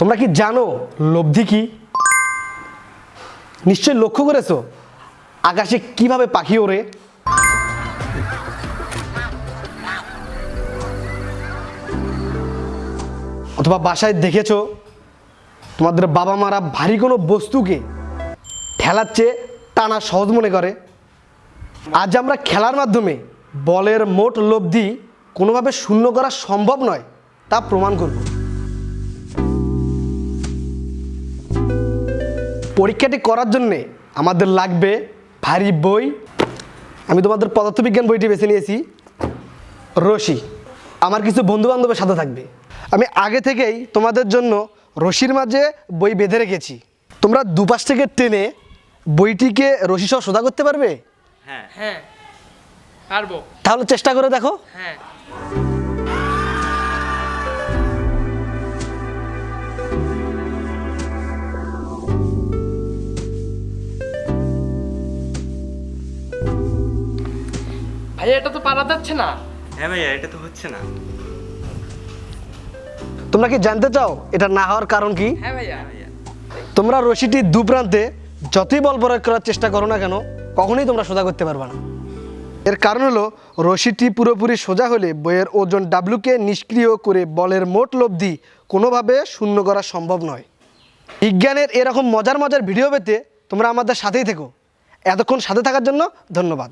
তোমরা কি জানো লব্ধি কি? নিশ্চয়ই লক্ষ্য করেছ? আকাশে কীভাবে পাখি ওড়ে? অথবা বাসায় দেখেছ, তোমাদের বাবা মারা ভারী কোনো বস্তুকে ঠেলাচ্ছে টানা সহজ মনে করে? আজ আমরা খেলার মাধ্যমে বলের মোট লব্ধি কোনোভাবে শূন্য করা সম্ভব নয়, তা প্রমাণ করব। পরীক্ষাটি করার জন্যে আমাদের লাগবে ভারী বই। আমি তোমাদের পদার্থবিজ্ঞান বইটি বেছে নিয়েছি। রশি। আমার কিছু বন্ধু বান্ধবের সাথে থাকবে। আমি আগে থেকেই তোমাদের জন্য রশির মাঝে বই বেঁধে রেখেছি। তোমরা দুপাশ থেকে টেনে বইটিকে রশি সহ সোজা করতে পারবে? হ্যাঁ। হ্যাঁ। পারব। তাহলে চেষ্টা করে দেখো। হ্যাঁ। ভাইয়া এটা তো পারা যাচ্ছে না। হ্যাঁ ভাইয়া এটা তো হচ্ছে না। তোমরা কি জানতে চাও এটা না হওয়ার কারণ কি? হ্যাঁ ভাইয়া ভাইয়া। তোমরা রশিটি দু প্রান্তে যতই বল প্রয়োগ করার চেষ্টা করো না কেন কখনোই তোমরা সোজা করতে পারবে না। এর কারণ হলো রশিটি পুরোপুরি সোজা হলে বইয়ের ওজন ডাব্লুকে নিষ্ক্রিয় করে বলের মোট লব্ধি কোনোভাবে শূন্য করা সম্ভব নয়। বিজ্ঞানের এরকম মজার মজার ভিডিও পেতে তোমরা আমাদের সাথেই থেকো। এতক্ষণ সাথে থাকার জন্য ধন্যবাদ।